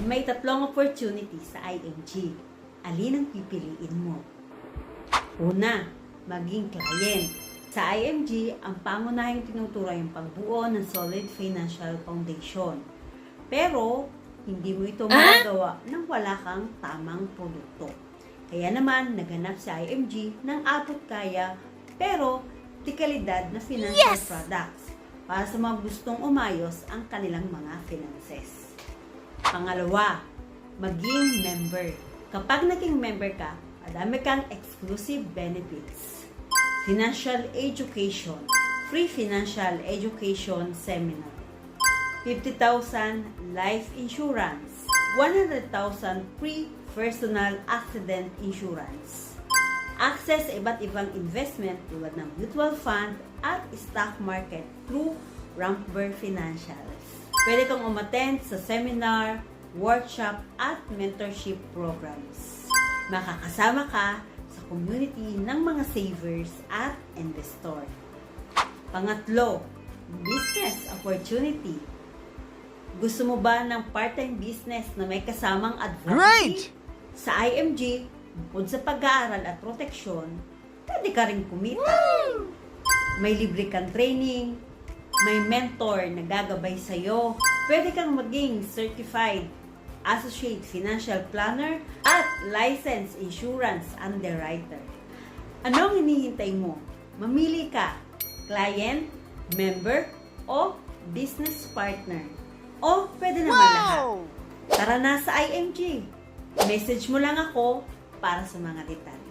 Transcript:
May tatlong opportunity sa IMG. Alin ang pipiliin mo? Una, maging client. Sa IMG, ang pangunahing tinuturo yung pagbuo ng solid financial foundation. Pero, hindi mo ito magagawa nang wala kang tamang produkto. Kaya naman, naganap sa IMG ng abot kaya pero di kalidad na financial Yes! products para sa mga gustong umayos ang kanilang mga finances. Pangalawa, maging member. Kapag naging member ka, madami kang exclusive benefits. Financial education, free financial education seminar. 50,000 life insurance, 100,000 free personal accident insurance. Access iba't ibang investment tulad ng mutual fund at stock market through Rampber Financials. Pwede kang umattend sa seminar, workshop at mentorship programs. Makakasama ka sa community ng mga savers at investor. Pangatlo, business opportunity. Gusto mo ba ng part-time business na may kasamang advocacy? Great! Sa IMG, bukod sa pag-aaral at proteksyon, pwede ka rin kumita. May libre kang training, may mentor na gagabay sa'yo, pwede kang maging certified associate financial planner at licensed insurance underwriter. Anong hinihintay mo? Mamili ka, client, member, o business partner. O pwede naman lahat. Wow! Tara na sa IMG. Message mo lang ako para sa mga detalye.